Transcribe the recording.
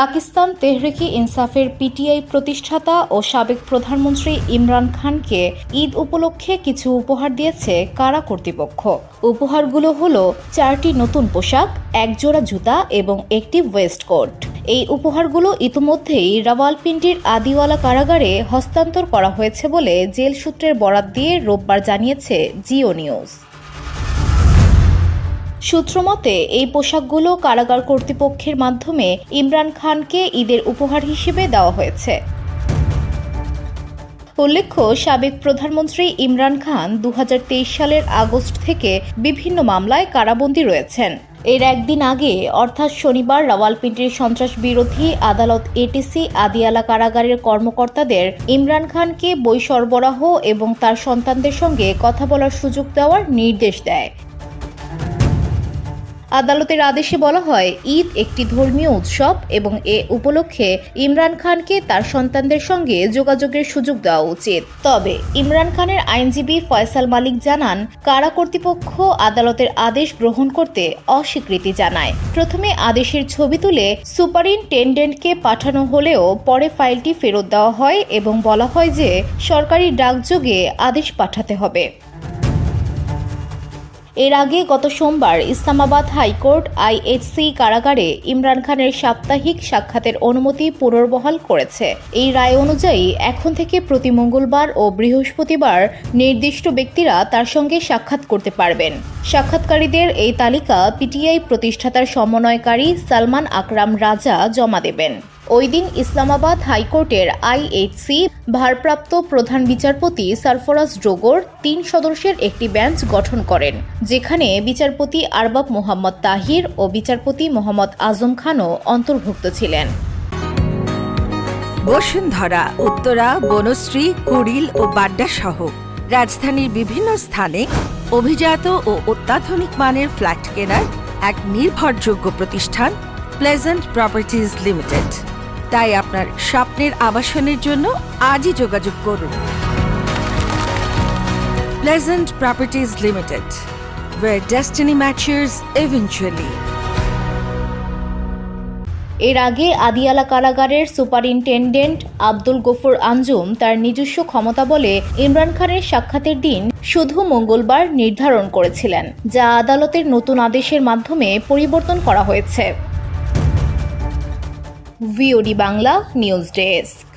পাকিস্তান তেহরিকি ইনসাফের পিটিআই প্রতিষ্ঠাতা ও সাবেক প্রধানমন্ত্রী ইমরান খানকে ঈদ উপলক্ষে কিছু উপহার দিয়েছে কারা কর্তৃপক্ষ। উপহারগুলো হলো চারটি নতুন পোশাক এক জোড়া জুতা এবং একটি ওয়েস্ট কোট। এই উপহারগুলো ইতিমধ্যেই রাওয়ালপিন্ডির আদিওয়ালা কারাগারে হস্তান্তর করা হয়েছে বলে জেল সূত্রের বরাত দিয়ে রোববার জানিয়েছে জিও নিউজ। সূত্রমতে এই পোশাকগুলো কারাগার কর্তৃপক্ষের মাধ্যমে ইমরান খানকে ঈদের উপহার হিসেবে দেওয়া হয়েছে। উল্লেখ্য, সাবেক প্রধানমন্ত্রী ইমরান খান দু হাজার তেইশ সালের আগস্ট থেকে বিভিন্ন মামলায় কারাবন্দী রয়েছেন। এর একদিন আগে, অর্থাৎ শনিবার, রাওয়ালপিন্ডির সন্ত্রাস বিরোধী আদালত এটিসি আদিয়ালা কারাগারের কর্মকর্তাদের ইমরান খানকে বই সরবরাহ এবং তার সন্তানদের সঙ্গে কথা বলার সুযোগ দেওয়ার নির্দেশ দেয়। আদালতের আদেশে বলা হয়, ঈদ একটি ধর্মীয় উৎসব এবং এ উপলক্ষে ইমরান খানকে তার সন্তানদের সঙ্গে যোগাযোগের সুযোগ দেওয়া উচিত। তবে ইমরান খানের আইনজীবী ফয়সাল মালিক জানান, কারা কর্তৃপক্ষ আদালতের আদেশ গ্রহণ করতে অস্বীকৃতি জানায়। প্রথমে আদেশের ছবি তুলে সুপারিনটেন্ডেন্টকে পাঠানো হলেও পরে ফাইলটি ফেরত দেওয়া হয় এবং বলা হয় যে, সরকারি ডাকযোগে আদেশ পাঠাতে হবে। এর আগে গত সোমবার ইসলামাবাদ হাইকোর্ট আইএইচসি কারাগারে ইমরান খানের সাপ্তাহিক সাক্ষাতের অনুমতি পুনর্বহাল করেছে। এই রায় অনুযায়ী এখন থেকে প্রতি মঙ্গলবার ও বৃহস্পতিবার নির্দিষ্ট ব্যক্তিরা তার সঙ্গে সাক্ষাৎ করতে পারবেন। সাক্ষাৎকারীদের এই তালিকা পিটিআই প্রতিষ্ঠাতার সমন্বয়কারী সালমান আকরাম রাজা জমা দেবেন। ওই দিন ইসলামাবাদ হাইকোর্টের আইএইচসি ভারপ্রাপ্ত প্রধান বিচারপতি সারফরাজ ডোগর তিন সদস্যের একটি বেঞ্চ গঠন করেন, যেখানে বিচারপতি আরবাব মোহাম্মদ তাহির ও বিচারপতি মোহাম্মদ আজম খানও অন্তর্ভুক্ত ছিলেন। বসুন্ধরা, উত্তরা, বনশ্রী, কুড়িল ও বাড্ডা সহ রাজধানীর বিভিন্ন স্থানে অভিজাত ও অত্যাধুনিক মানের ফ্ল্যাট কেনার এক নির্ভরযোগ্য প্রতিষ্ঠান প্লেজেন্ট প্রপার্টিজ লিমিটেড। তাই আপনার স্বপ্নের আবাসনের জন্য আজই যোগাযোগ করুন pleasant properties limited where destiny matches eventually. এর আগে আদিয়ালা কারাগারের সুপারিনটেন্ডেন্ট আব্দুল গফুর আঞ্জুম তার নিজস্ব ক্ষমতা বলে ইমরান খানের সাক্ষাতের দিন শুধু মঙ্গলবার নির্ধারণ করেছিলেন, যা আদালতের নতুন আদেশের মাধ্যমে পরিবর্তন করা হয়েছে ভিওডি বাংলা নিউজ ডেস্ক